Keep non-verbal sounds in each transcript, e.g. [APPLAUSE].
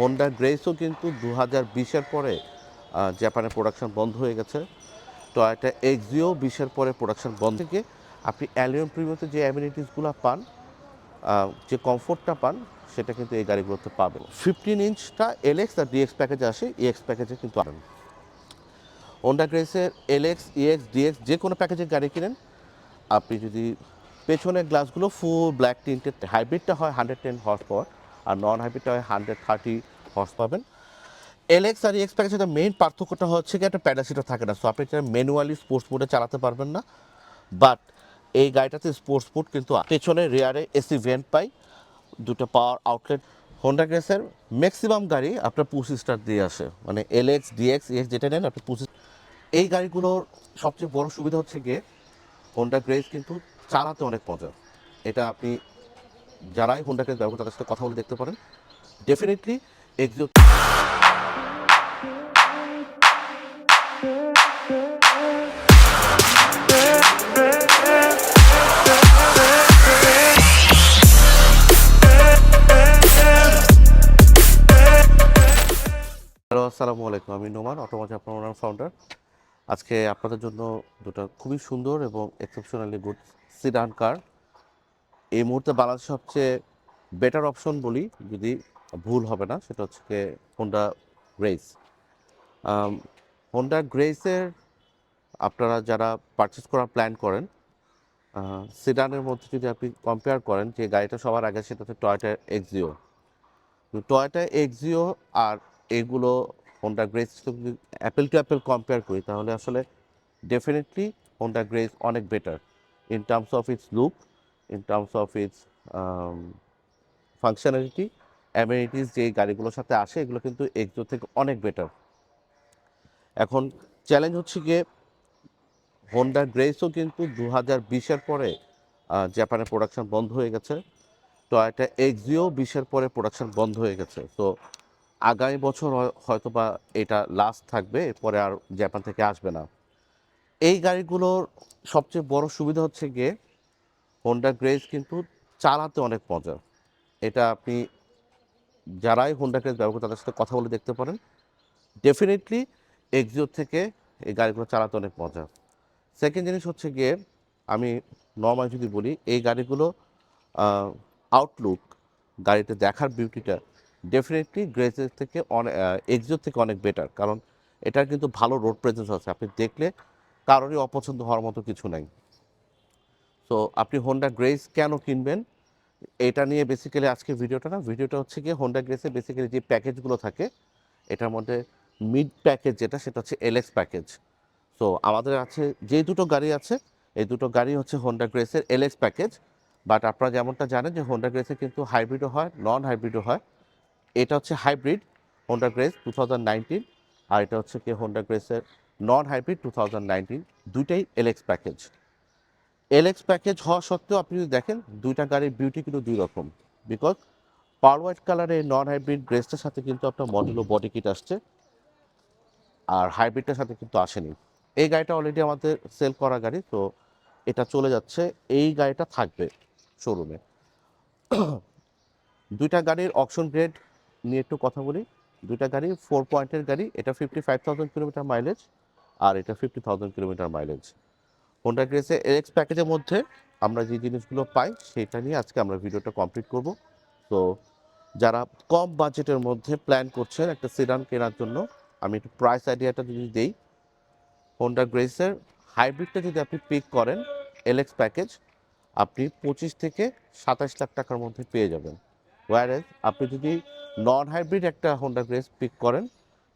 Honda গ্রেসও কিন্তু দু হাজার বিশের পরে জাপানে প্রোডাকশন বন্ধ হয়ে গেছে। টয়োটা এক্সিও বিশের পরে প্রোডাকশন বন্ধ থেকে আপনি অ্যালিয়ন প্রিমিয়ামতে যে অ্যামিনিটিসগুলো পান যে কমফোর্টটা পান, সেটা কিন্তু এই গাড়িগুলোতে পাবেন। ফিফটিন ইঞ্চটা এলএক্স আর ডিএক্স প্যাকেজে আসে ইএক্স প্যাকেজে কিন্তু পাবেন হোন্ডা গ্রেসের এলএক্স ইএক্স ডিএক্স যে কোনো প্যাকেজের গাড়ি কিনেন, আপনি যদি পেছনের গ্লাসগুলো ফুল ব্ল্যাক টিন্টেড হাইব্রিডটা হয় হান্ড্রেড টেন হর্স পাওয়ার আর নন হাইব্রিডটা হয় হান্ড্রেড থার্টি হর্স পাবেন। এলএক্স আর ইএক্স প্যাকেজের মেইন পার্থক্যটা হচ্ছে কি, একটা প্যাডাসিটা থাকে না। সো আপনি এটা ম্যানুয়ালি স্পোর্টস মোডে চালাতে পারবেন না। বাট এই গাড়িটাতে স্পোর্টস মোড কিন্তু। পেছনে রেয়ারে এসি ভেন্ট পাই। দুটো পাওয়ার আউটলেট হোন্ডা গ্রেসের ম্যাক্সিমাম গাড়ি আপনার পুসি স্টার দিয়ে আসে। মানে এলএক্স ডিএক্স ইএক্স যেটা নেন, আপনি পুসি এই গাড়িগুলোর সবচেয়ে বড় সুবিধা হচ্ছে গিয়ে হোন্ডা গ্রেস কিন্তু চালাতে অনেক মজা। এটা আপনি যারাই হোন্ডা গ্রেস ব্যবহার তাদের সাথে কথা বলে দেখতে পারেন। ডেফিনেটলি এক্সিও হ্যালো, আসসালামু আলাইকুম। আমি নোমান, অটোমোটিভ আপনার ফাউন্ডার আজকে আপনাদের জন্য দুটো খুবই সুন্দর এবং এক্সেপশনালি গুড সিডান কার এই মুহূর্তে বাংলাদেশের সবচেয়ে বেটার অপশন বলি, যদি ভুল হবে না, সেটা হচ্ছে হোন্ডা গ্রেস হোন্ডা গ্রেসের আপনারা যারা পারচেস করার প্ল্যান করেন সিডানের মধ্যে যদি আপনি কম্পেয়ার করেন, যে গাড়িটা সবার আগে সেটা হচ্ছে টয়টা এক্সিও টয়টা এক্সিও আর এগুলো হোন্ডা গ্রেস যদি অ্যাপেল টু অ্যাপেল কম্পেয়ার করি, তাহলে আসলে ডেফিনেটলি হোন্ডা গ্রেস অনেক better in terms of its look in terms of its functionality amenities যে গাড়িগুলোর সাথে আসে এগুলো কিন্তু এক্সিও থেকে অনেক বেটার এখন চ্যালেঞ্জ হচ্ছে গিয়ে হোন্ডা গ্রেসও কিন্তু দু হাজার বিশের পরে আহ, জাপানে প্রোডাকশন বন্ধ হয়ে গেছে। টয়োটা এক্সিও বিশের পরে প্রোডাকশন বন্ধ হয়ে গেছে। তো আগামী বছর হয়- হয়তো বা এটা লাস্ট থাকবে এরপরে আর জাপান থেকে আসবে না। এই গাড়িগুলোর সবচেয়ে বড় সুবিধা হচ্ছে গিয়ে হোন্ডা গ্রেজ কিন্তু চালাতে অনেক মজা এটা আপনি যারাই হোন্ডা গ্রেজ ব্যবহার করেন তাদের সাথে কথা বলে দেখতে পারেন। ডেফিনেটলি এক্সিও থেকে এই গাড়িগুলো চালাতে অনেক মজা সেকেন্ড জিনিস হচ্ছে গিয়ে আমি নর্মাল যদি বলি, এই গাড়িগুলো আউটলুক গাড়িতে দেখার বিউটিটা ডেফিনেটলি গ্রেজের থেকে অনেক এক্সিওর থেকে অনেক বেটার কারণ এটার কিন্তু ভালো রোড প্রেজেন্স আছে। আপনি দেখলে কারোরই অপছন্দ হওয়ার মতো কিছু নাই। তো আপনি হোন্ডা গ্রেস কেন কিনবেন? এটা নিয়ে বেসিক্যালি আজকে ভিডিওটা না, ভিডিওটা হচ্ছে গিয়ে হোন্ডা গ্রেসে বেসিক্যালি যে প্যাকেজগুলো থাকে, এটার মধ্যে মিড প্যাকেজ যেটা, সেটা হচ্ছে এলএক্স প্যাকেজ তো আমাদের আছে যে দুটো গাড়ি আছে, এই দুটো গাড়ি হচ্ছে হোন্ডা গ্রেসের এলএক্স প্যাকেজ বাট আপনারা যেমনটা জানেন যে হোন্ডা গ্রেসে কিন্তু হাইব্রিডও হয় নন হাইব্রিডও হয়। এটা হচ্ছে হাইব্রিড হোন্ডা গ্রেস টু আর এটা হচ্ছে কি Honda গ্রেসের non hybrid two thousand nineteen দুইটাই এলএক্স প্যাকেজ এলএক্স প্যাকেজ হওয়া সত্ত্বেও আপনি যদি দেখেন, দুইটা গাড়ির বিউটি কিন্তু দুই রকম। বিকজ পাওয়ার হোয়াইট কালারের নন হাইব্রিড গ্রেসটার সাথে কিন্তু আপনার মডেলো বডি কিট আসছে। আর হাইব্রিডটার সাথে কিন্তু আসেনি। এই গাড়িটা অলরেডি আমাদের সেল করা গাড়ি, তো এটা চলে যাচ্ছে। এই গাড়িটা থাকবে শোরুমে [CLEARS THROAT] দুইটা গাড়ির অকশন গ্রেড নিয়ে একটু কথা বলি। দুইটা গাড়ি ফোর পয়েন্টের গাড়ি, এটা fifty five thousand kilometre mileage আর এটা fifty thousand kilometre mileage Honda গ্রেসে X প্যাকেজের মধ্যে আমরা যে জিনিসগুলো পাই, সেটা নিয়ে আজকে আমরা ভিডিওটা কমপ্লিট করব। তো যারা কম বাজেটের মধ্যে প্ল্যান করছেন একটা সিডান কেনার জন্য, আমি একটু প্রাইস আইডিয়াটা যদি দিই হোন্ডা গ্রেসের হাইব্রিডটা যদি আপনি পিক করেন এলএক্স প্যাকেজ আপনি পঁচিশ থেকে সাতাশ লাখ টাকার মধ্যে পেয়ে যাবেন। ওয়ারেজ আপনি যদি নন হাইব্রিড একটা হোন্ডা গ্রেস পিক করেন,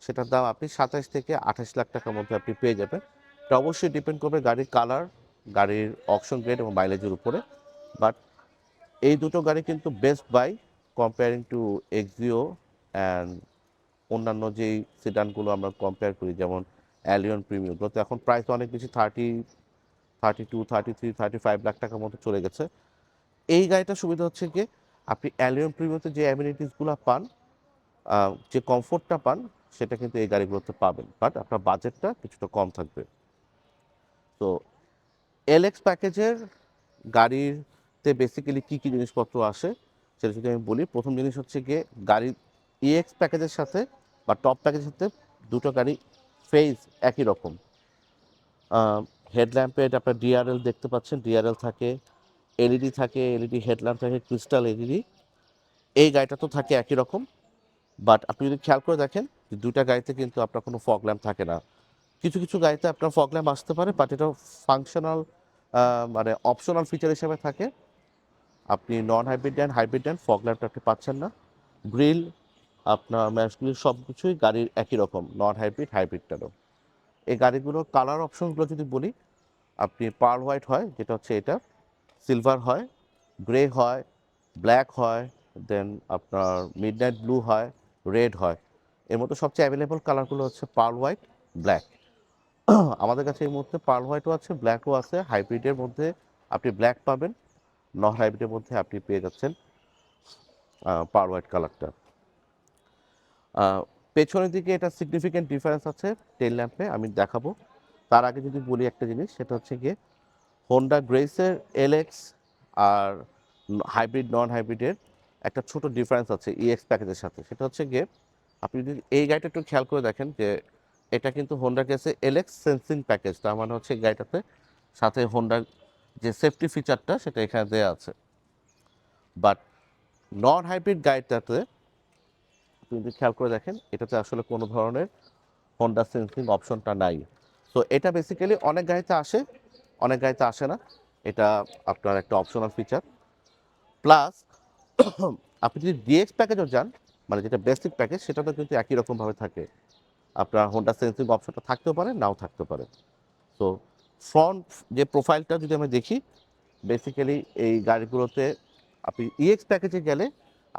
সেটার দাম আপনি সাতাশ থেকে আঠাশ লাখ টাকার মধ্যে আপনি পেয়ে যাবেন। এটা অবশ্যই ডিপেন্ড করবে গাড়ির কালার গাড়ির অপশন গ্রেড এবং মাইলেজের উপরে। বাট এই দুটো গাড়ি কিন্তু best buy comparing to Axio and অন্যান্য যেই সিডানগুলো আমরা কম্পেয়ার করি, যেমন অ্যালিয়ন প্রিমিয়ামগুলো তো এখন প্রাইস অনেক বেশি thirty thirty two thirty three thirty five lakh টাকার মতো চলে গেছে। এই গাড়িটার সুবিধা হচ্ছে কি, আপনি অ্যালিয়ন প্রিমিয়ামতে যে অ্যামিনিটিসগুলো পান যে কমফোর্টটা পান, সেটা কিন্তু এই গাড়িগুলোতে পাবেন। বাট আপনার বাজেটটা কিছুটা কম থাকবে। তো এলএক্স প্যাকেজের গাড়িতে বেসিক্যালি কী কী জিনিসপত্র আসে, সেটা যদি আমি বলি, প্রথম জিনিস হচ্ছে গিয়ে গাড়ির ইএক্স প্যাকেজের সাথে বা টপ প্যাকেজের সাথে দুটো গাড়ি ফেজ একই রকম। হেডল্যাম্পে আপনার ডিআরএল দেখতে পাচ্ছেন ডিআরএল থাকে এলইডি থাকে এলইডি হেডল্যাম্প থাকে ক্রিস্টাল এলইডি এই গাড়িটা তো থাকে একই রকম বাট আপনি যদি খেয়াল করে দেখেন যে দুইটা গাড়িতে কিন্তু আপনার কোনো ফগ ল্যাম্প থাকে না। কিছু কিছু গাড়িতে আপনার ফগ ল্যাম্প আসতে পারে বাট এটা ফাংশনাল মানে অপশনাল ফিচার হিসেবে থাকে। আপনি non hybrid then hybrid then fog ল্যাম্পটা আপনি পাচ্ছেন না। গ্রিল আপনার ম্যাশগুলি সব কিছুই গাড়ির একই রকম নন হাইব্রিড হাইব্রিডটারও এই গাড়িগুলোর কালার অপশনগুলো যদি বলি, আপনি পার্ল হোয়াইট হয়, যেটা হচ্ছে এটা সিলভার হয় গ্রে হয় ব্ল্যাক হয় দেন আপনার মিড ব্লু হয় রেড হয়। এর মধ্যে সবচেয়ে অ্যাভেলেবল কালারগুলো হচ্ছে পার্ল হোয়াইট ব্ল্যাক আমাদের কাছে এই মুহূর্তে পার্ল হোয়াইটও আছে ব্ল্যাকও আছে। হাইব্রিডের মধ্যে আপনি ব্ল্যাক পাবেন নন হাইব্রিডের মধ্যে আপনি পেয়ে যাচ্ছেন পার্ল হোয়াইট কালারটা পেছনের দিকে এটা সিগনিফিক্যান্ট ডিফারেন্স আছে টেল ল্যাম্পে আমি দেখাবো। তার আগে যদি বলি একটা জিনিস, সেটা হচ্ছে গিয়ে হোন্ডা গ্রেসের এলএক্স আর হাইব্রিড নন হাইব্রিডের একটা ছোট ডিফারেন্স আছে ইএক্স প্যাকেজের সাথে। সেটা হচ্ছে গিয়ে আপনি যদি এই গাড়িটা একটু খেয়াল করে দেখেন যে এটা কিন্তু হোন্ডা গ্রেসে এলেক্স সেন্সিং প্যাকেজ তার মানে হচ্ছে গাড়িটাতে সাথে হোন্ডার যে সেফটি ফিচারটা সেটা এখানে দেওয়া আছে। বাট নন হাইব্রিড গাড়িটাতে যদি খেয়াল করে দেখেন, এটাতে আসলে কোনো ধরনের হোন্ডা সেন্সিং অপশনটা নাই। তো এটা বেসিক্যালি অনেক গাড়িতে আসে, অনেক গাড়িতে আসে না। এটা আপনার একটা অপশনাল ফিচার প্লাস আপনি যদি ডিএক্স প্যাকেজও যান মানে যেটা বেসিক প্যাকেজ সেটা তো কিন্তু একই রকমভাবে থাকে। আপনার হোন্ডা সেন্সিং অপশনটা থাকতেও পারে, নাও থাকতে পারে। তো ফ্রন্ট যে প্রোফাইলটা যদি আমরা দেখি বেসিক্যালি এই গাড়িগুলোতে আপনি ইএক্স প্যাকেজে গেলে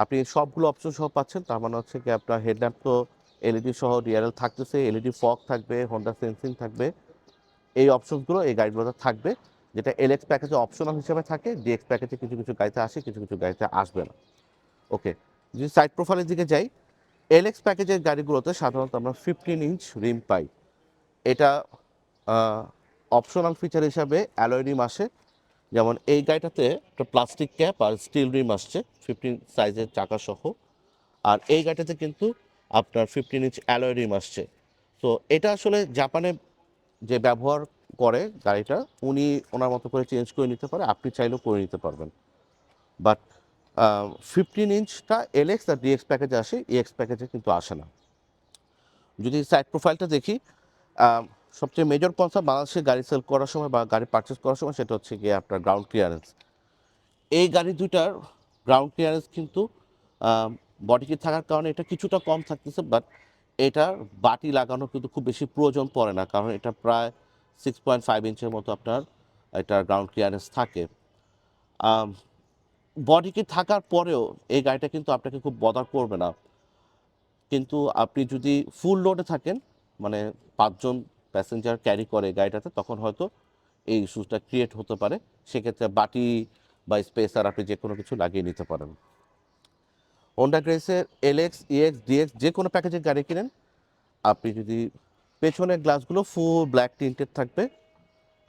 আপনি সবগুলো অপশন সহ পাচ্ছেন, তার মানে হচ্ছে কি আপনার হেডল্যাম্প তো এলইডি সহ ডিআরএল থাকতেছে এলইডি ফগ থাকবে হোন্ডা সেন্সিং থাকবে, এই অপশনসগুলো এই গাড়িগুলোতে থাকবে, যেটা এলএক্স প্যাকেজে অপশনাল হিসেবে থাকে ডিএক্স প্যাকেজে কিছু কিছু গাড়িতে আসে, কিছু কিছু গাড়িতে আসবে না। ওকে যদি সাইড প্রোফাইলের দিকে যাই এলএক্স প্যাকেজের গাড়িগুলোতে সাধারণত আমরা ফিফটিন ইঞ্চ রিম পাই। এটা অপশনাল ফিচার হিসাবে অ্যালয় রিম আসে। যেমন এই গাড়িটাতে একটা প্লাস্টিক ক্যাপ আর স্টিল রিম আসছে ফিফটিন সাইজের চাকা সহ। আর এই গাড়িটাতে কিন্তু আপনার ফিফটিন ইঞ্চ অ্যালয় রিম আসছে। তো এটা আসলে জাপানে যে ব্যবহার করে গাড়িটা, উনি ওনার মতো করে চেঞ্জ করে নিতে পারে, আপনি চাইলেও করে নিতে পারবেন। বাট ফিফটিন ইঞ্চটা এলএক্স আর ডিএক্স প্যাকেজে আসে ইএক্স প্যাকেজে কিন্তু আসে না। যদি সাইড প্রোফাইলটা দেখি সবচেয়ে মেজর কনসার্ন বাংলাদেশে গাড়ি সেল করার সময় বা গাড়ি পারচেস করার সময় সেটা হচ্ছে গিয়ে আপনার গ্রাউন্ড ক্লিয়ারেন্স এই গাড়ি দুইটার গ্রাউন্ড ক্লিয়ারেন্স কিন্তু বডি কিট থাকার কারণে এটা কিছুটা কম থাকতেছে বাট এটার বাটি লাগানো কিন্তু খুব বেশি প্রয়োজন পড়ে না, কারণ এটা প্রায় সিক্স পয়েন্ট ফাইভ ইঞ্চের মতো আপনার এটার গ্রাউন্ড ক্লিয়ারেন্স থাকে। বডি কিট থাকার পরেও এই গাড়িটা কিন্তু আপনাকে খুব বদার করবে না। কিন্তু আপনি যদি ফুল লোডে থাকেন মানে পাঁচজন প্যাসেঞ্জার ক্যারি করে গাড়িটাতে, তখন হয়তো এই ইস্যুসটা ক্রিয়েট হতে পারে। সেক্ষেত্রে বাটি বা স্পেসার আপনি যে কোনো কিছু লাগিয়ে নিতে পারেন। হোন্ডা গ্রেসের এলএক্স ইএক্স ডিএক্স যে কোনো প্যাকেজের গাড়ি কিনেন, আপনি যদি পেছনের গ্লাসগুলো ফুল ব্ল্যাক টিন্টেড থাকবে,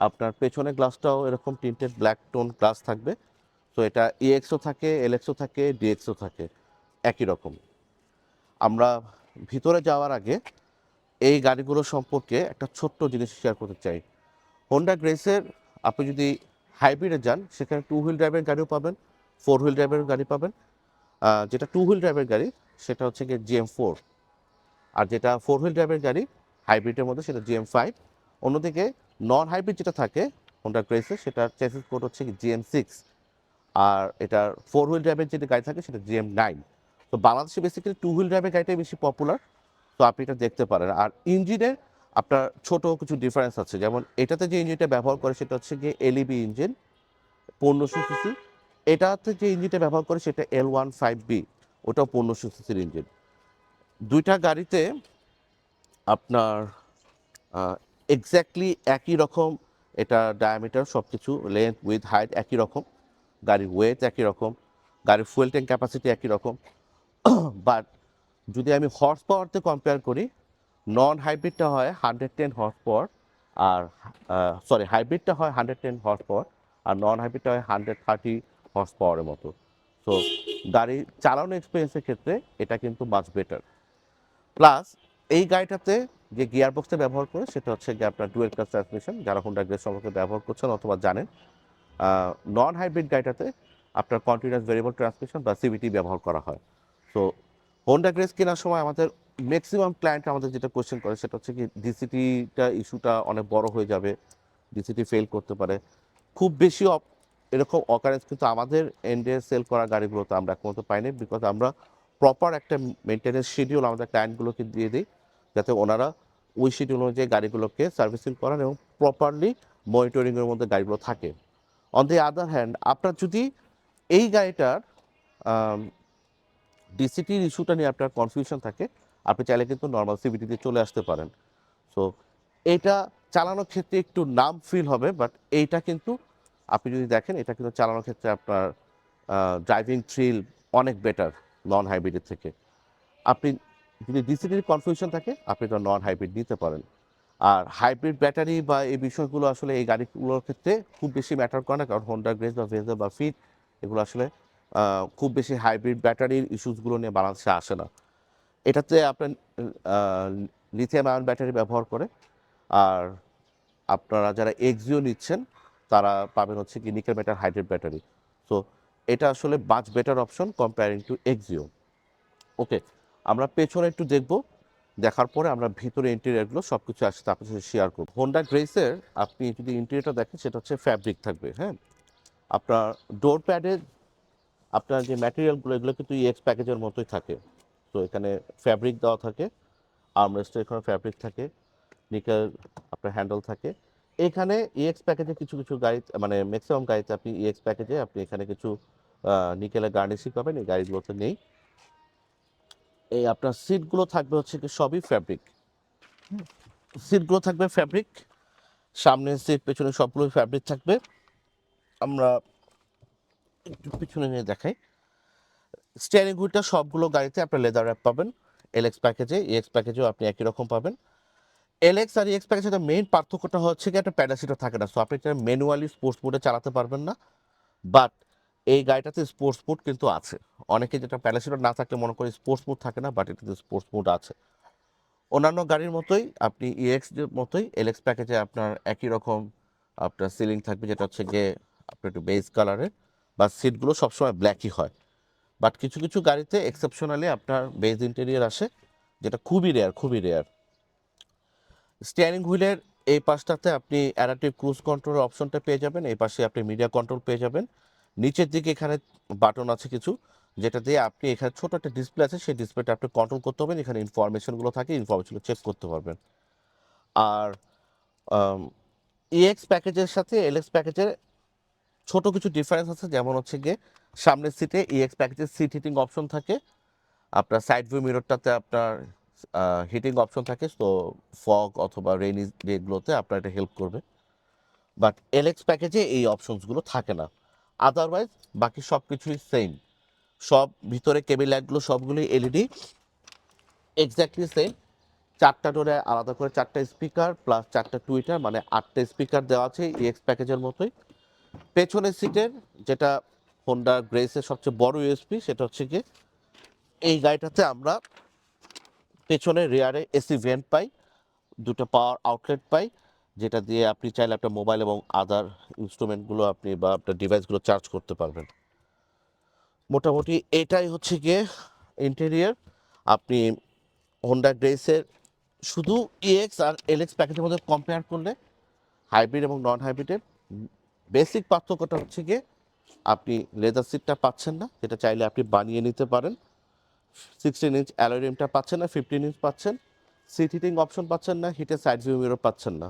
আপনার পেছনের গ্লাসটাও এরকম টিন্টেড ব্ল্যাক টোন গ্লাস থাকবে তো এটা ইএক্সও থাকে এলএক্সও থাকে ডিএক্সও থাকে, একই রকম। আমরা ভিতরে যাওয়ার আগে এই গাড়িগুলো সম্পর্কে একটা ছোট্ট জিনিস শেয়ার করতে চাই। হোন্ডা গ্রেসের আপনি যদি হাইব্রিডে যান, সেখানে টু হুইল ড্রাইভের গাড়িও পাবেন ফোর হুইল ড্রাইভের গাড়ি পাবেন। যেটা টু হুইল ড্রাইভের গাড়ি, সেটা হচ্ছে গিয়ে জিএম ফোর আর যেটা ফোর হুইল ড্রাইভের গাড়ি হাইব্রিডের মধ্যে সেটা জিএম ফাইভ অন্যদিকে নন হাইব্রিড যেটা থাকে হোন্ডা গ্রেসে সেটার চেসিস কোড হচ্ছে জিএম সিক্স আর এটার ফোর হুইল ড্রাইভের যেটা গাড়ি থাকে সেটা জিএম নাইন তো বাংলাদেশে বেসিক্যালি টু হুইল ড্রাইভের গাড়িটাই বেশি পপুলার তো আপনি এটা দেখতে পারেন। আর ইঞ্জিনের আপনার ছোট কিছু ডিফারেন্স আছে। যেমন এটাতে যে ইঞ্জিনটা ব্যবহার করে সেটা হচ্ছে গিয়ে এলইবি ইঞ্জিন পনেরোশো সিসি এটাতে যে ইঞ্জিনটা ব্যবহার করে সেটা এল ওয়ান ফাইভ বি ওটাও পনেরোশো সিসির ইঞ্জিন দুইটা গাড়িতে আপনার এক্স্যাক্টলি একই রকম এটা ডায়ামিটার সব কিছু লেন্থ উইথ হাইট একই রকম। গাড়ির ওয়েট একই রকম, গাড়ির ফুয়েল ট্যাঙ্ক ক্যাপাসিটি একই রকম। [CLEARS THROAT] বাট যদি আমি হর্স পাওয়ারতে কম্পেয়ার করি নন হাইব্রিডটা হয় হান্ড্রেড টেন হর্স পাওয়ার আর সরি হাইব্রিডটা হয় হান্ড্রেড টেন হর্স পাওয়ার আর নন হাইব্রিডটা হয় হান্ড্রেড থার্টি হর্স পাওয়ারের মতো। সো গাড়ি চালানো এক্সপিরিয়েন্সের ক্ষেত্রে এটা কিন্তু মাছ বেটার প্লাস এই গাড়িটাতে যে গিয়ার বক্সটা ব্যবহার করে, সেটা হচ্ছে গিয়ে আপনার ডুয়েল ক্লাস ট্রান্সমিশন যারা হোন্ডা গ্রেস সম্পর্কে ব্যবহার করছেন অথবা জানেন নন হাইব্রিড গাড়িটাতে আপনার কন্টিনিউয়াস ভেরিয়েবল ট্রান্সমিশন বা সিবিটি ব্যবহার করা হয়। তো হোন্ডা গ্রেস কেনার সময় আমাদের ম্যাক্সিমাম ক্লায়েন্ট আমাদের যেটা কোয়েশ্চেন করে সেটা হচ্ছে কি ডিসিটিটা ইস্যুটা অনেক বড় হয়ে যাবে ডিসিটি ফেল করতে পারে। খুব বেশি এরকম অকারেন্স কিন্তু আমাদের এন্ডে সেল করা গাড়িগুলোতে আমরা একমাত্র পাইনি বিকজ আমরা প্রপার একটা মেনটেন্যান্স শিডিউল আমাদের ক্লায়েন্টগুলোকে দিয়ে দিই যাতে ওনারা ওই শিডিউল অনুযায়ী গাড়িগুলোকে সার্ভিসিং করান এবং প্রপারলি মনিটরিংয়ের মধ্যে গাড়িগুলো থাকে। অন দি আদার হ্যান্ড আপনার যদি এই গাড়িটার ডিসিটির ইস্যুটা নিয়ে আপনার কনফিউশন থাকে, আপনি চাইলে কিন্তু নর্মাল সিবিটিতে চলে আসতে পারেন। সো এটা চালানোর ক্ষেত্রে একটু নাম ফিল হবে বাট এইটা কিন্তু আপনি যদি দেখেন, এটা কিন্তু চালানোর ক্ষেত্রে আপনার ড্রাইভিং থ্রিল অনেক বেটার নন হাইব্রিডের থেকে। আপনি যদি ডিসিটির কনফিউশন থাকে, আপনি তো নন হাইব্রিড নিতে পারেন। আর হাইব্রিড ব্যাটারি বা এই বিষয়গুলো আসলে এই গাড়িগুলোর ক্ষেত্রে খুব বেশি ম্যাটার করে না, কারণ হোন্ডা গ্রেস বা ভেজা বা ফিট এগুলো আসলে খুব বেশি হাইব্রিড ব্যাটারির ইস্যুসগুলো নিয়ে বাংলাদেশে আসে না। এটাতে আপনার লিথিয়াম আয়ন ব্যাটারি ব্যবহার করে, আর আপনারা যারা এক্সিও নিচ্ছেন, তারা পাবেন হচ্ছে কি nickel metal hydrate battery so এটা আসলে much better option comparing to Axio okay আমরা পেছনে একটু দেখব দেখার পরে আমরা ভিতরে ইন্টেরিয়ারগুলো সব কিছু আসছে আপনার সাথে শেয়ার করব। হোন্ডা গ্রেসের আপনি যদি ইন্টেরিয়ারটা দেখেন, সেটা হচ্ছে ফ্যাব্রিক থাকবে হ্যাঁ? আপনার ডোর প্যাডে আপনার যে ম্যাটেরিয়ালগুলো এগুলো কিন্তু ইএক্স প্যাকেজের মতোই থাকে। তো এখানে ফ্যাব্রিক দেওয়া থাকে আর্মরেস্টের এখানে ফ্যাব্রিক থাকে নিকেল আপনার হ্যান্ডেল থাকে। এখানে ইএক্স প্যাকেজে কিছু কিছু গাড়ি মানে ম্যাক্সিমাম গাড়িতে আপনি ইএক্স প্যাকেজে আপনি এখানে কিছু নিকেলের গার্নিশিং পাবেন, এই গাড়িগুলোতে নেই। এই আপনার সিটগুলো থাকবে হচ্ছে কি সবই ফ্যাব্রিক সিটগুলো থাকবে ফ্যাব্রিক সামনের সিট পেছনে সবগুলো ফ্যাব্রিক থাকবে। আমরা একটু পিছনে নিয়ে দেখাই। স্টিয়ারিং হুইলটা সবগুলো গাড়িতে আপনার লেদার র্যাপ পাবেন। এলএক্স প্যাকেজে ইএক্স প্যাকেজেও আপনি একই রকম পাবেন। এলএক্স আর ইএক্স প্যাকেজের মেইন পার্থক্যটা হচ্ছে কি, একটা প্যাডাসিটও থাকে না। সো আপনি এটা ম্যানুয়ালি স্পোর্টস মোডে চালাতে পারবেন না। বাট এই গাড়িটাতে স্পোর্টস মোড কিন্তু আছে। অনেকে যেটা প্যাডাসিটর না থাকলে মনে করি স্পোর্টস মোড থাকে না বাট এটাতে স্পোর্টস মোড আছে। অন্যান্য গাড়ির মতোই, আপনি ইএক্স মতোই এলএক্স প্যাকেজে আপনার একই রকম আপনার সিলিং থাকবে, যেটা হচ্ছে গিয়ে আপনার একটু বেস কালারের বা সিটগুলো সবসময় ব্ল্যাকই হয়। বাট কিছু কিছু গাড়িতে এক্সেপশনালি আপনার বেজ ইন্টেরিয়ার আসে, যেটা খুবই রেয়ার খুবই রেয়ার স্টিয়ারিং হুইলের এই পাশটাতে আপনি অ্যাডাপটিভ ক্রুজ কন্ট্রোলের অপশনটা পেয়ে যাবেন, এই পাশে আপনি মিডিয়া কন্ট্রোল পেয়ে যাবেন। নিচের দিকে এখানে বাটন আছে কিছু, যেটা দিয়ে আপনি এখানে ছোট একটা ডিসপ্লে আছে, সেই ডিসপ্লেটা আপনি কন্ট্রোল করতে পারবেন। এখানে ইনফরমেশনগুলো থাকে ইনফরমেশনগুলো চেক করতে পারবেন। আর ইএক্স প্যাকেজের সাথে এলএক্স প্যাকেজের ছোট কিছু ডিফারেন্স আছে, যেমন হচ্ছে গিয়ে সামনের সিটে ইএক্স প্যাকেজের সিট হিটিং অপশন থাকে, আপনার সাইড ভিউ মিররটাতে আপনার হিটিং অপশন থাকে, তো ফগ অথবা রেইনি ডেগুলোতে আপনার এটা হেল্প করবে। বাট এলএক্স প্যাকেজে এই অপশনসগুলো থাকে না। আদারওয়াইজ বাকি সব কিছুই সেম সব ভিতরে কেবিল লাইটগুলো সবগুলোই এলইডি এক্স্যাক্টলি সেম চারটা ডোরে আলাদা করে চারটা স্পিকার প্লাস চারটা টুইটার মানে আটটা স্পিকার দেওয়া আছে ইএক্স প্যাকেজের মতোই। পেছনের সিটের যেটা হোন্ডা গ্রেসের সবচেয়ে বড় ইউএসপি সেটা হচ্ছে কি এই গাড়িটাতে আমরা পেছনে রেয়ারে এসি ভেন্ট পাই, দুটো পাওয়ার আউটলেট পাই। যেটা দিয়ে আপনি চাইলে আপনার মোবাইল এবং আদার ইনস্ট্রুমেন্টগুলো আপনি বা আপনার ডিভাইসগুলো চার্জ করতে পারবেন। মোটামুটি এটাই হচ্ছে গিয়ে ইন্টেরিয়ার আপনি হোন্ডা গ্রেসের শুধু ইএক্স আর এলএক্স প্যাকেজের মধ্যে কম্পেয়ার করলে হাইব্রিড এবং নন হাইব্রিডের বেসিক পার্থক্যটা হচ্ছে গিয়ে আপনি লেদার সিটটা পাচ্ছেন না, যেটা চাইলে আপনি বানিয়ে নিতে পারেন। সিক্সটিন ইঞ্চ অ্যালোরিয়ামটা পাচ্ছেন না ফিফটিন ইঞ্চ পাচ্ছেন। সিট হিটিং অপশন পাচ্ছেন না হিটের সাইড ভিউ মিরর পাচ্ছেন না।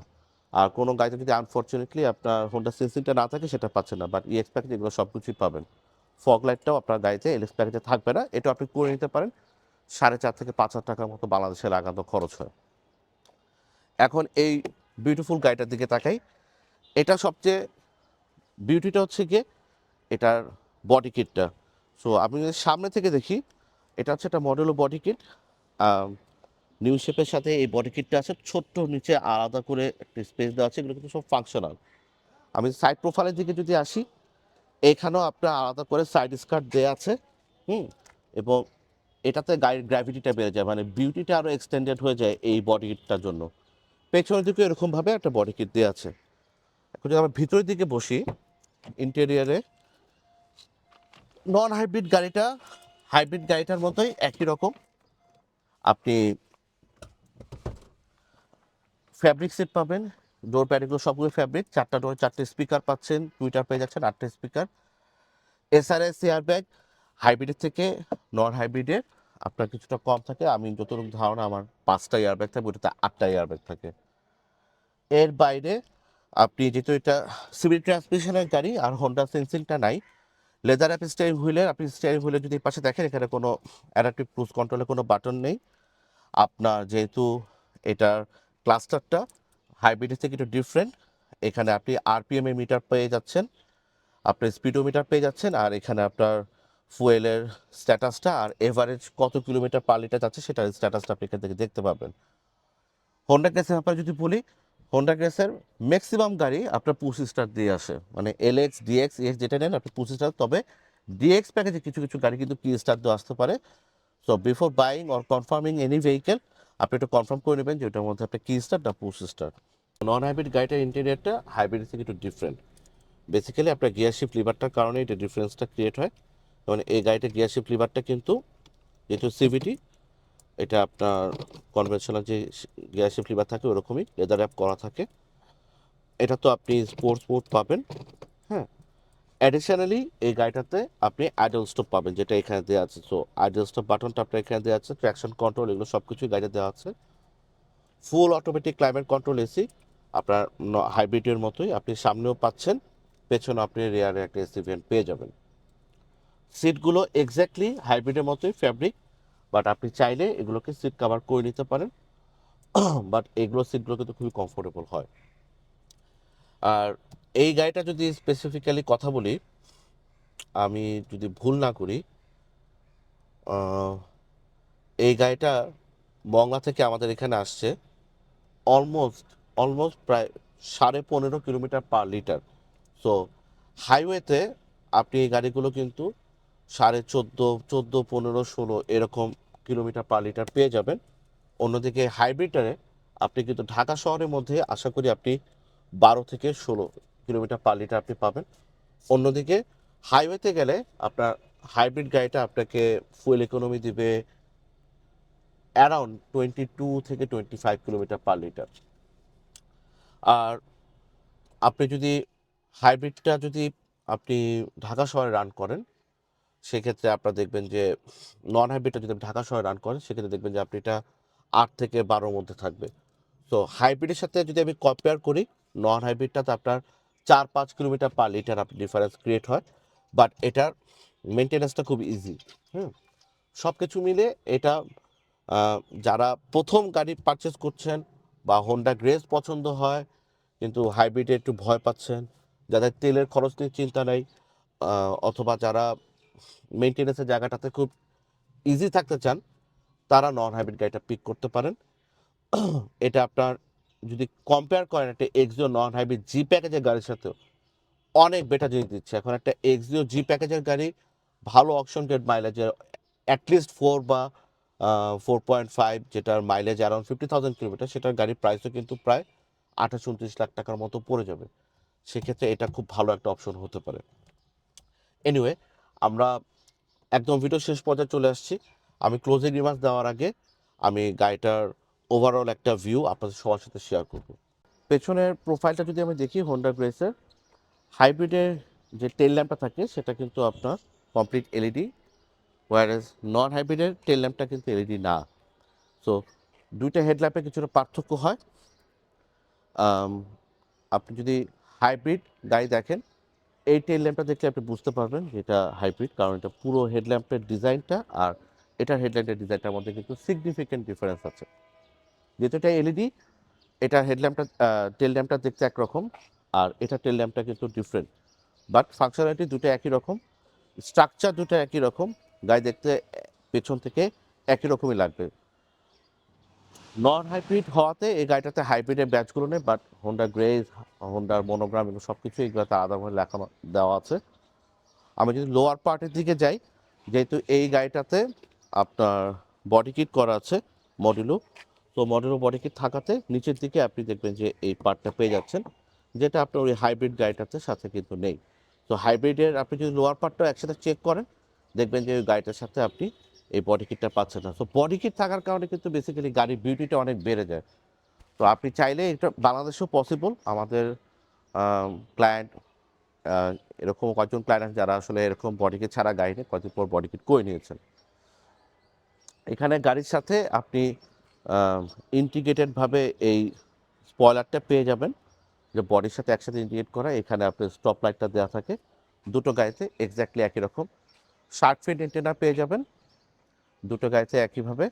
আর কোনো গাড়িতে যদি আনফর্চুনেটলি আপনার হোন্ডা সেন্সিংটা না থাকে, সেটা পাচ্ছেন না। বাট ইএক্স প্যাকেজ এগুলো সব কিছুই পাবেন। ফগ লাইটটাও আপনার গাড়িতে এলএক্স প্যাকেজে থাকবে না। এটা আপনি করে নিতে পারেন। সাড়ে চার থেকে পাঁচ হাজার টাকার মতো বাংলাদেশে লাগানো খরচ হয়। এখন এই বিউটিফুল গাড়িটার দিকে তাকাই। এটা সবচেয়ে বিউটিটা হচ্ছে গিয়ে এটার বডি কিটটা সো আমি যদি সামনে থেকে দেখি, এটা হচ্ছে একটা মডেল বডি কিট নিউ শেপের সাথে এই বডি কিটটা আছে, ছোট্ট নিচে আলাদা করে একটা স্পেস দেওয়া আছে, এগুলো কিন্তু সব ফাংশনাল আমি সাইড প্রোফাইলের দিকে যদি আসি, এখানেও আপনার আলাদা করে সাইড স্কার্ট দেওয়া আছে, হুম, এবং এটাতে গাড়ির গ্র্যাভিটিটা বেড়ে যায় মানে বিউটিটা আরও এক্সটেন্ডেড হয়ে যায় এই বডি কিটটার জন্য। পেছনের দিকে এরকমভাবে একটা বডি কিট দেওয়া আছে। এখন যদি আমরা ভিতরের দিকে বসি ইন্টেরিয়ারে নন হাইব্রিড গাড়িটা হাইব্রিড গাড়িটার মতোই একই রকম। আপনি ফ্যাব্রিক সেট পাবেন। ডোর প্যাডগুলো সবগুলো ফ্যাব্রিক চারটা ডোর চারটে স্পিকার পাচ্ছেন। টুইটার পেয়ে যাচ্ছেন আটটা স্পিকার এসআরএস এয়ার ব্যাগ হাইব্রিডের থেকে নন হাইব্রিডের আপনার কিছুটা কম থাকে। আমি যতটুকু ধারণা, আমার পাঁচটা এয়ার ব্যাগ থাকে ওটাতে আটটা এয়ার ব্যাগ থাকে। এর বাইরে আপনি যেহেতু এটা সিভিল ট্রান্সমিশনের গাড়ি, আর হোন্ডা সেন্সিংটা নাই। লেদার অ্যাপ স্টিয়ারিং হুইলের আপনি স্টিয়ারিং হুইলের যদি পাশে দেখেন, এখানে কোনো অ্যাডাপটিভ ক্রুজ কন্ট্রোলের কোনো বাটন নেই। আপনার যেহেতু এটার ক্লাস্টারটা হাইব্রিডের থেকে একটু ডিফারেন্ট এখানে আপনি আরপিএম এর মিটার পেয়ে যাচ্ছেন। আপনার স্পিডোমিটার পেয়ে যাচ্ছেন আর এখানে আপনার ফুয়েলের স্ট্যাটাসটা আর এভারেজ কত কিলোমিটার পার লিটার যাচ্ছে সেটার স্ট্যাটাসটা আপনি এখান থেকে দেখতে পাবেন। হোন্ডা গ্যাসের ব্যাপারে যদি বলি হোন্ডা গ্যাসের ম্যাক্সিমাম গাড়ি আপনার পুশ স্টার দিয়ে আসে। মানে এলএক্স ডিএক্স এক্স যেটা নেন আপনি পুশ স্টার তবে ডিএক্স প্যাকেজে কিছু কিছু গাড়ি কিন্তু কি স্টার দিয়ে আসতে পারে। So before buying or confirming any vehicle আপনি একটু কনফার্ম করে নেবেন যে ওটার মধ্যে আপনি কি স্টার না পুশ স্টার নন হাইব্রিড গাড়িটার ইন্টেরিয়ারটা হাইব্রিড থেকে একটু ডিফারেন্ট বেসিক্যালি আপনার গিয়ার শিফট লিভারটার কারণে এটা ডিফারেন্সটা ক্রিয়েট হয়। মানে এই গাড়িটা গিয়ার শিফট লিভারটা কিন্তু, যেহেতু সিভিটি এটা আপনার কনভেনশনাল যে গিয়ার শিফট লিভার থাকে ওরকমই লেদার অ্যাপ করা থাকে। এটা তো আপনি স্পোর্টস মোড পাবেন। অ্যাডিশনালি এই গাড়িটাতে আপনি আইডল স্টপ পাবেন, যেটা এখানে দেওয়া আছে। সো আইডল স্টপ বাটনটা আপনার এখানে দেওয়া আছে ট্র্যাকশন কন্ট্রোল এগুলো সব কিছুই গাড়িতে দেওয়া আছে। Full automatic climate control AC আপনার হাইব্রিডের মতোই আপনি সামনেও পাচ্ছেন পেছনে আপনি রেয়ারে একটা এসি ভ্যান পেয়ে যাবেন। সিটগুলো এক্স্যাক্টলি হাইব্রিডের মতোই ফ্যাব্রিক বাট আপনি চাইলে এগুলোকে সিট কভার করে নিতে পারেন। [CLEARS THROAT] বাট এগুলো সিটগুলো কিন্তু খুবই কমফোর্টেবল হয়। আর এই গাড়িটা যদি স্পেসিফিক্যালি কথা বলি, আমি যদি ভুল না করি এই গাড়িটা বঙ্গা থেকে আমাদের এখানে আসছে অলমোস্ট অলমোস্ট প্রায় সাড়ে পনেরো কিলোমিটার পার লিটার সো হাইওয়েতে আপনি এই গাড়িগুলো কিন্তু সাড়ে চোদ্দ চোদ্দ, পনেরো, ষোলো এরকম কিলোমিটার পার লিটার পেয়ে যাবেন। অন্যদিকে হাইব্রিডারে আপনি কিন্তু ঢাকা শহরের মধ্যে, আশা করি আপনি বারো থেকে ষোলো কিলোমিটার পার লিটার আপনি পাবেন। অন্যদিকে হাইওয়েতে গেলে আপনার হাইব্রিড গাড়িটা আপনাকে ফুয়েল ইকোনমি দিবে অ্যারাউন্ড টোয়েন্টি টু থেকে twenty five kilometre per litre আর আপনি যদি হাইব্রিডটা যদি আপনি ঢাকা শহরে রান করেন, সেক্ষেত্রে আপনারা দেখবেন যে নন হাইব্রিডটা যদি ঢাকা শহরে রান করেন, সেক্ষেত্রে দেখবেন যে আপনি এটা আট থেকে বারোর মধ্যে থাকবে। তো হাইব্রিডের সাথে যদি আমি কম্পেয়ার করি নন হাইব্রিডটাতে আপনার চার পাঁচ কিলোমিটার পার লিটার আপনি ডিফারেন্স ক্রিয়েট হয়। বাট এটার মেনটেন্যান্সটা খুব ইজি হুম। সব কিছু মিলে এটা যারা প্রথম গাড়ি পারচেস করছেন বা হোন্ডা গ্রেস পছন্দ হয়, কিন্তু হাইব্রিডে একটু ভয় পাচ্ছেন, যাদের তেলের খরচ নিয়ে চিন্তা নেই অথবা যারা মেনটেন্যান্সের জায়গাটাতে খুব ইজি থাকতে চান, তারা নন হাইব্রিড গাড়িটা পিক করতে পারেন। [CLEARS THROAT] এটা আপনার যদি কম্পেয়ার করেন একটা এক্সিও নন হাইব্রিড জি প্যাকেজের গাড়ির সাথেও, অনেক বেটার জিনিস দিচ্ছে। এখন একটা এক্সিও জি প্যাকেজের গাড়ি ভালো অপশন গেট মাইলেজের অ্যাটলিস্ট ফোর বা ফোর পয়েন্ট ফাইভ যেটার মাইলেজ অ্যারাউন্ড ফিফটি থাউজেন্ড কিলোমিটার সেটার গাড়ির প্রাইসও কিন্তু প্রায় আঠাশ উনত্রিশ লাখ টাকার মতো পড়ে যাবে। সেক্ষেত্রে এটা খুব ভালো একটা অপশন হতে পারে। এনিওয়ে আমরা একদম ভিডিও শেষ পর্যায়ে চলে আসছি। আমি ক্লোজিং রিমার্কস দেওয়ার আগে আমি গাড়িটার ওভারঅল একটা ভিউ আপনাদের সবার সাথে শেয়ার করব। পেছনের প্রোফাইলটা যদি আমি দেখি হোন্ডা গ্রেসের হাইব্রিডের যে টেল ল্যাম্পটা থাকে, সেটা কিন্তু আপনার কমপ্লিট এলইডি ওয়ারেস নন হাইব্রিডের টেল ল্যাম্পটা কিন্তু এলইডি না। সো দুইটা হেডল্যাম্পে কিছুটা পার্থক্য হয়। আপনি যদি হাইব্রিড গাড়ি দেখেন, এই টেল ল্যাম্পটা দেখলে আপনি বুঝতে পারবেন যে এটা হাইব্রিড কারণ এটা পুরো হেডল্যাম্পের ডিজাইনটা আর এটার হেডল্যাম্পের ডিজাইনটার মধ্যে কিন্তু সিগনিফিক্যান্ট ডিফারেন্স আছে। যেহেতু এটা এলইডি এটা হেডল্যাম্পটা টেল ল্যাম্পটা দেখতে একরকম, আর এটা টেল ল্যাম্পটা কিন্তু ডিফারেন্ট বাট ফাংশনালিটি দুটো একই রকম স্ট্রাকচার দুটো একই রকম, গায়ে দেখতে পেছন থেকে একই রকমই লাগবে। নন হাইব্রিড হওয়াতে এই গাড়িটাতে হাইব্রিডের ব্যাচগুলো নেই বাট হোন্ডা গ্রেজ হোন্ডার মনোগ্রাম এগুলো সব কিছু এগুলোতে আলাদাভাবে লেখা দেওয়া আছে। আমি যদি লোয়ার পার্টের দিকে যাই, যেহেতু এই গাড়িটাতে আপনার বডি কিট করা আছে মডিউলো তো মডিউলো বডি কিট থাকাতে নিচের দিকে আপনি দেখবেন যে এই পার্টটা পেয়ে যাচ্ছেন, যেটা আপনার ওই হাইব্রিড গাড়িটাতে সাথে কিন্তু নেই। তো হাইব্রিডের আপনি যদি লোয়ার পার্টটা একসাথে চেক করেন, দেখবেন যে ওই গাড়িটার সাথে আপনি এই বডি কিটটা পাচ্ছেন না। তো বডি কিট থাকার কারণে কিন্তু বেসিক্যালি গাড়ির বিউটিটা অনেক বেড়ে যায়। তো আপনি চাইলে এটা বাংলাদেশেও পসিবল আমাদের ক্লায়েন্ট এরকম কয়েকজন ক্লায়েন্ট যারা আসলে এরকম বডি কিট ছাড়া গাড়ি নিয়ে কয়েকদিন পর বডি কিট করে নিয়েছেন। এখানে গাড়ির সাথে আপনি ইন্টিগ্রেটেডভাবে এই স্পয়লারটা পেয়ে যাবেন। যে বডির সাথে একসাথে ইন্টিগ্রেট করা, এখানে আপনার স্টপ লাইটটা দেওয়া থাকে। দুটো গাড়িতে এক্স্যাক্টলি একই রকম। শার্ট ফিট এন্টেনা পেয়ে যাবেন। দুটো গাড়িতে একইভাবে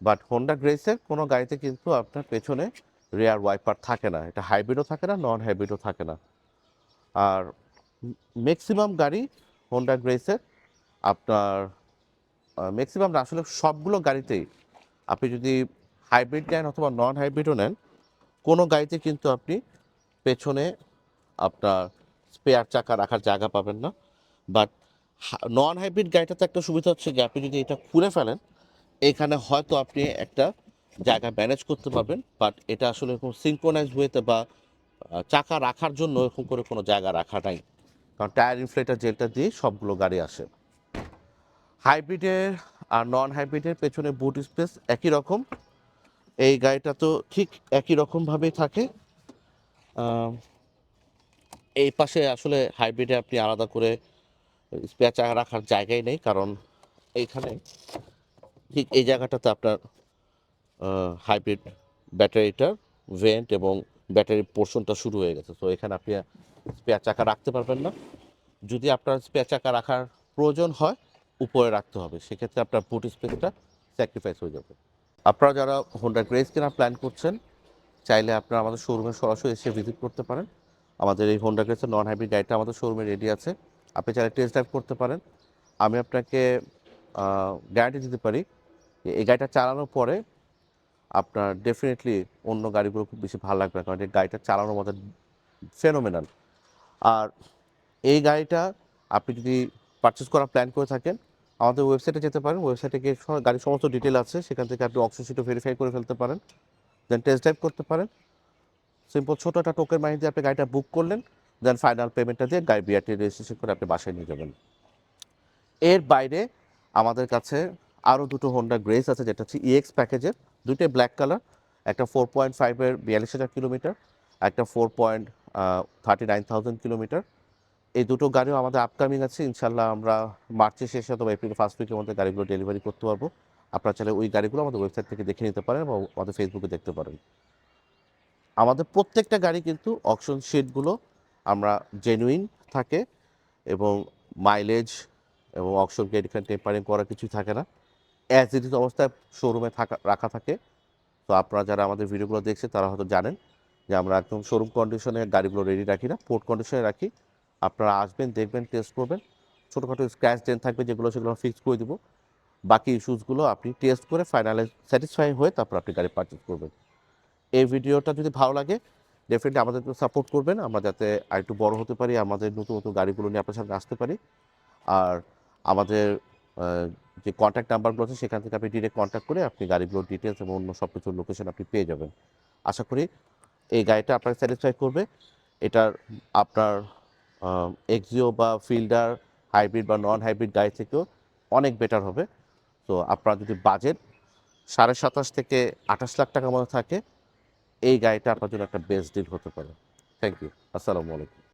বাট হোন্ডা গ্রেসের কোনো গাড়িতে কিন্তু আপনার পেছনে রেয়ার ওয়াইপার থাকে না। এটা হাইব্রিডও থাকে না নন হাইব্রিডও থাকে না। আর ম্যাক্সিমাম গাড়ি হোন্ডা গ্রেসের আপনার ম্যাক্সিমাম আসলে সবগুলো গাড়িতেই আপনি যদি হাইব্রিড নেন অথবা নন হাইব্রিডও নেন, কোনো গাড়িতে কিন্তু আপনি পেছনে আপনার স্পেয়ার চাকা রাখার জায়গা পাবেন না। বাট নন হাইব্রিড গাড়িটাতে একটা সুবিধা হচ্ছে যে আপনি যদি এটা খুলে ফেলেন, এখানে হয়তো আপনি একটা জায়গা ম্যানেজ করতে পারবেন, বাট এটা আসলে এরকম সিঙ্ক্রোনাইজ ওয়েতে বা চাকা রাখার জন্য এরকম করে কোনো জায়গা রাখা নাই। কারণ টায়ার ইনফ্লেটার জেলটা দিয়ে সবগুলো গাড়ি আসে। হাইব্রিডের আর নন হাইব্রিডের পেছনে বুট স্পেস একই রকম। এই গাড়িটা তো ঠিক একই রকমভাবেই থাকে। এই পাশে আসলে হাইব্রিডে আপনি আলাদা করে চাকা রাখার জায়গাই নেই, কারণ এইখানে ঠিক এই জায়গাটাতে আপনার হাইব্রিড ব্যাটারিটার ভেন্ট এবং ব্যাটারির পোর্শনটা শুরু হয়ে গেছে। তো এখানে আপনি স্পেয়ার চাকা রাখতে পারবেন না। যদি আপনার স্পেয়ার চাকা রাখার প্রয়োজন হয়, উপরে রাখতে হবে। সেক্ষেত্রে আপনার বুট স্পেসটা স্যাক্রিফাইস হয়ে যাবে। আপনারা যারা হোন্ডা গ্রেস কেনার প্ল্যান করছেন, চাইলে আপনারা আমাদের শোরুমে সরাসরি এসে ভিজিট করতে পারেন। আমাদের এই হোন্ডা গ্রেসের নন হাইব্রিড গাড়িটা আমাদের শোরুমে রেডি আছে। আপনি চাইলে টেস্ট ড্রাইভ করতে পারেন। আমি আপনাকে গ্যারান্টি দিতে পারি এই গাড়িটা চালানোর পরে আপনার ডেফিনেটলি অন্য গাড়িগুলো খুব বেশি ভালো লাগবে কারণ এই গাড়িটা চালানোর মতো ফেনোমেনাল আর এই গাড়িটা আপনি যদি পারচেস করার প্ল্যান করে থাকেন আমাদের ওয়েবসাইটে যেতে পারেন। ওয়েবসাইটে গিয়ে গাড়ির সমস্ত ডিটেল আছে। সেখান থেকে আপনি অক্সিজেন সিটও ভেরিফাই করে ফেলতে পারেন। দেন টেস্ট ড্রাইভ করতে পারেন। সিম্পল ছোটো একটা টোকের মানি দিয়ে আপনি গাড়িটা বুক করলেন। দেন ফাইনাল পেমেন্টটা দিয়ে গাড়ি বিআরটি রেজিস্ট্রেশন করে আপনি বাসায় নিয়ে যাবেন। এর বাইরে আমাদের কাছে আরও দুটো হোন্ডা গ্রেস আছে, যেটা হচ্ছে ইএক্স প্যাকেজের দুটোই ব্ল্যাক কালার একটা ফোর পয়েন্ট ফাইভের বিয়াল্লিশ হাজার কিলোমিটার একটা four point thirty nine thousand kilometre এই দুটো গাড়িও আমাদের আপকামিং আছে। ইনশাল্লাহ আমরা মার্চের শেষে অথবা এপ্রিল ফার্স্ট উইকের মধ্যে গাড়িগুলো ডেলিভারি করতে পারব। আপনারা চাইলে ওই গাড়িগুলো আমাদের ওয়েবসাইট থেকে দেখে নিতে পারেন এবং আমাদের ফেসবুকে দেখতে পারেন। আমাদের প্রত্যেকটা গাড়ি কিন্তু অকশন শিটগুলো আমরা জেনুইন থাকে এবং মাইলেজ এবং অকশন গেট এখানে টেম্পারিং করা কিছুই থাকে না। অ্যাজ ইট ইজ অবস্থায় শোরুমে থাকা, রাখা থাকে। তো আপনারা যারা আমাদের ভিডিওগুলো দেখছে তারা হয়তো জানেন যে আমরা একদম শোরুম কন্ডিশনে গাড়িগুলো রেডি রাখি না পোর্ট কন্ডিশনে রাখি। আপনারা আসবেন, দেখবেন টেস্ট করবেন। ছোটোখাটো স্ক্র্যাচ ডেন থাকবে যেগুলো, সেগুলো ফিক্স করে দেবো। বাকি ইস্যুসগুলো আপনি টেস্ট করে ফাইনালাইজ স্যাটিসফাই হয়ে তারপর আপনি গাড়ি পারচেস করবেন। এই ভিডিওটা যদি ভালো লাগে ডেফিনেটলি আমাদেরকে সাপোর্ট করবেন। আমরা যাতে আরেকটু বড় হতে পারি, আমাদের নতুন নতুন গাড়িগুলো নিয়ে আপনার সামনে আসতে পারি। আর আমাদের যে কন্ট্যাক্ট নাম্বারগুলো আছে, সেখান থেকে আপনি ডিরেক্ট কন্ট্যাক্ট করে আপনি গাড়িগুলোর ডিটেলস এবং অন্য সব কিছুর লোকেশন আপনি পেয়ে যাবেন। আশা করি এই গাড়িটা আপনাকে স্যাটিসফাই করবে। এটার আপনার এক্সিও বা ফিল্ডার হাইব্রিড বা নন হাইব্রিড গাড়ি থেকেও অনেক বেটার হবে। তো আপনার যদি বাজেট সাড়ে সাতাশ থেকে আঠাশ লাখ টাকার মতো থাকে, এই গাড়িটা আপনার জন্য একটা বেস্ট ডিল হতে পারে। থ্যাংক ইউ আসসালামু আলাইকুম।